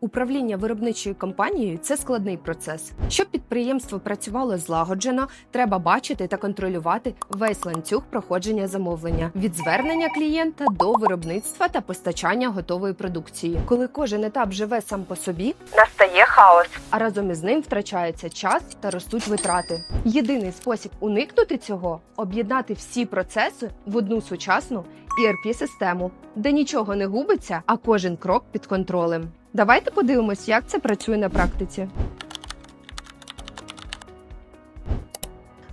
Управління виробничою компанією це складний процес. Щоб підприємство працювало злагоджено, треба бачити та контролювати весь ланцюг проходження замовлення від звернення клієнта до виробництва та постачання готової продукції. Коли кожен етап живе сам по собі, настає хаос, а разом із ним втрачається час та ростуть витрати. Єдиний спосіб уникнути цього об'єднати всі процеси в одну сучасну ERP-систему, де нічого не губиться, а кожен крок під контролем. Давайте подивимось, як це працює на практиці.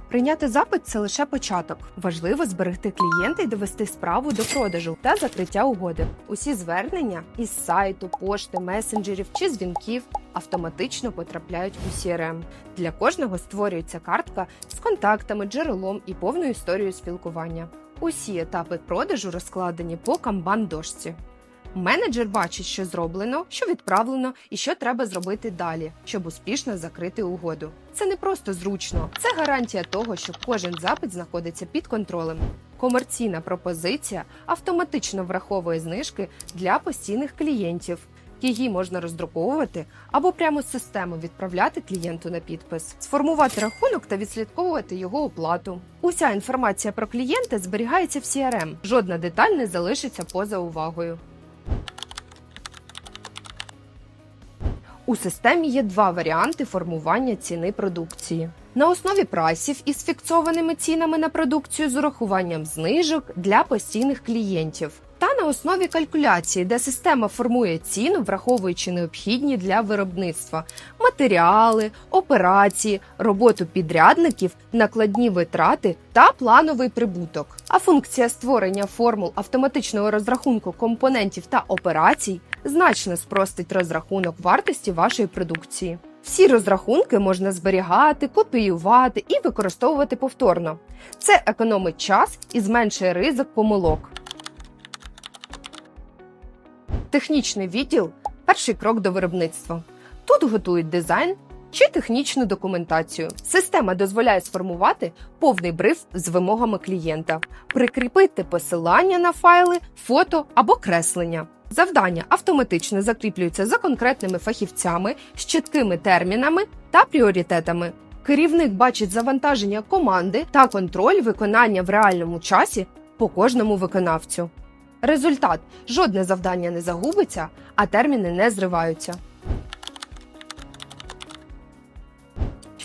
Прийняти запит це лише початок. Важливо зберегти клієнта і довести справу до продажу та закриття угоди. Усі звернення із сайту, пошти, месенджерів чи дзвінків автоматично потрапляють у CRM. Для кожного створюється картка з контактами, джерелом і повною історією спілкування. Усі етапи продажу розкладені по камбан-дошці. Менеджер бачить, що зроблено, що відправлено і що треба зробити далі, щоб успішно закрити угоду. Це не просто зручно, це гарантія того, що кожен запит знаходиться під контролем. Комерційна пропозиція автоматично враховує знижки для постійних клієнтів. Її можна роздруковувати або прямо з системи відправляти клієнту на підпис, сформувати рахунок та відслідковувати його оплату. Уся інформація про клієнта зберігається в CRM. Жодна деталь не залишиться поза увагою. У системі є два варіанти формування ціни продукції. На основі прайсів із фіксованими цінами на продукцію з урахуванням знижок для постійних клієнтів. Та на основі калькуляції, де система формує ціну, враховуючи необхідні для виробництва матеріали, операції, роботу підрядників, накладні витрати та плановий прибуток. А функція створення формул автоматичного розрахунку компонентів та операцій значно спростить розрахунок вартості вашої продукції. Всі розрахунки можна зберігати, копіювати і використовувати повторно. Це економить час і зменшує ризик помилок. Технічний відділ перший крок до виробництва. Тут готують дизайн чи технічну документацію. Система дозволяє сформувати повний бриф з вимогами клієнта, прикріпити посилання на файли, фото або креслення. Завдання автоматично закріплюються за конкретними фахівцями з чіткими термінами та пріоритетами. Керівник бачить завантаження команди та контроль виконання в реальному часі по кожному виконавцю. Результат: жодне завдання не загубиться, а терміни не зриваються.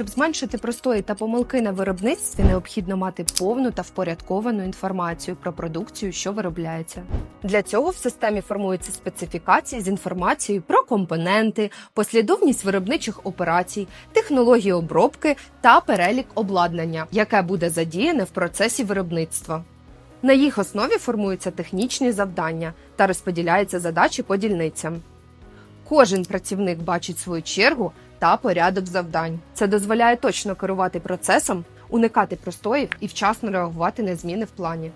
Щоб зменшити простої та помилки на виробництві, необхідно мати повну та впорядковану інформацію про продукцію, що виробляється. Для цього в системі формуються специфікації з інформацією про компоненти, послідовність виробничих операцій, технології обробки та перелік обладнання, яке буде задіяне в процесі виробництва. На їх основі формуються технічні завдання та розподіляються задачі по дільницям. Кожен працівник бачить свою чергу та порядок завдань. Це дозволяє точно керувати процесом, уникати простоїв і вчасно реагувати на зміни в плані.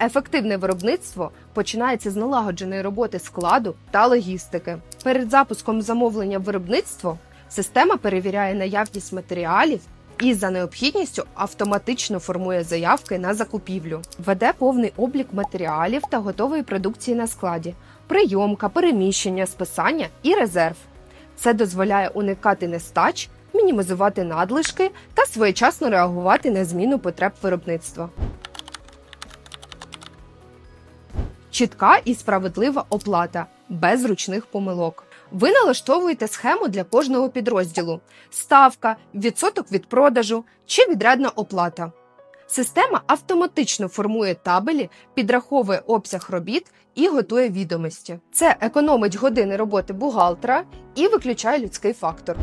Ефективне виробництво починається з налагодженої роботи складу та логістики. Перед запуском замовлення в виробництво система перевіряє наявність матеріалів і за необхідністю автоматично формує заявки на закупівлю, веде повний облік матеріалів та готової продукції на складі, прийомка, переміщення, списання і резерв. Це дозволяє уникати нестач, мінімізувати надлишки та своєчасно реагувати на зміну потреб виробництва. Чітка і справедлива оплата без ручних помилок. Ви налаштовуєте схему для кожного підрозділу: ставка, відсоток від продажу чи відрядна оплата. Система автоматично формує табелі, підраховує обсяг робіт і готує відомості. Це економить години роботи бухгалтера і виключає людський фактор.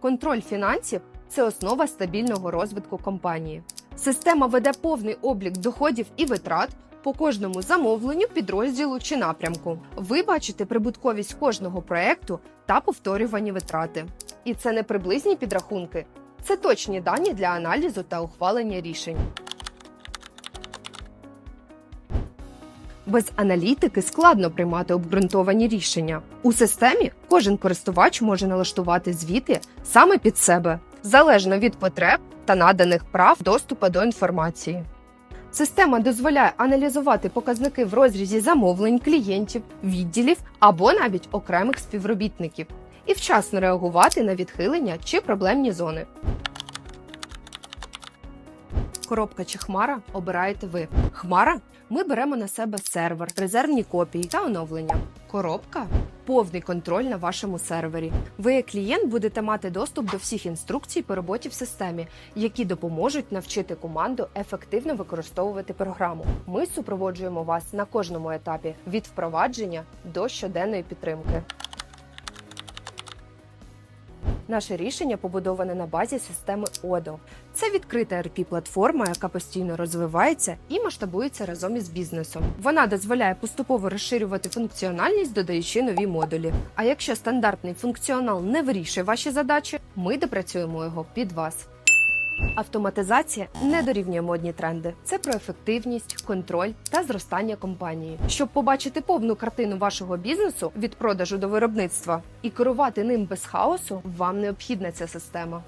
Контроль фінансів це основа стабільного розвитку компанії. Система веде повний облік доходів і витрат по кожному замовленню, підрозділу чи напрямку. Ви бачите прибутковість кожного проекту та повторювані витрати. І це не приблизні підрахунки, це точні дані для аналізу та ухвалення рішень. Без аналітики складно приймати обґрунтовані рішення. У системі кожен користувач може налаштувати звіти саме під себе, залежно від потреб та наданих прав доступу до інформації. Система дозволяє аналізувати показники в розрізі замовлень клієнтів, відділів або навіть окремих співробітників і вчасно реагувати на відхилення чи проблемні зони. Коробка чи хмара обираєте ви. Хмара ми беремо на себе сервер, резервні копії та оновлення. Коробка повний контроль на вашому сервері. Ви, як клієнт, будете мати доступ до всіх інструкцій по роботі в системі, які допоможуть навчити команду ефективно використовувати програму. Ми супроводжуємо вас на кожному етапі від впровадження до щоденної підтримки. Наше рішення побудоване на базі системи ОДО. Це відкрита RP-платформа, яка постійно розвивається і масштабується разом із бізнесом. Вона дозволяє поступово розширювати функціональність, додаючи нові модулі. А якщо стандартний функціонал не вирішує ваші задачі, ми допрацюємо його під вас. Автоматизація не дорівнює модні тренди. Це про ефективність, контроль та зростання компанії. Щоб побачити повну картину вашого бізнесу від продажу до виробництва і керувати ним без хаосу, вам необхідна ця система.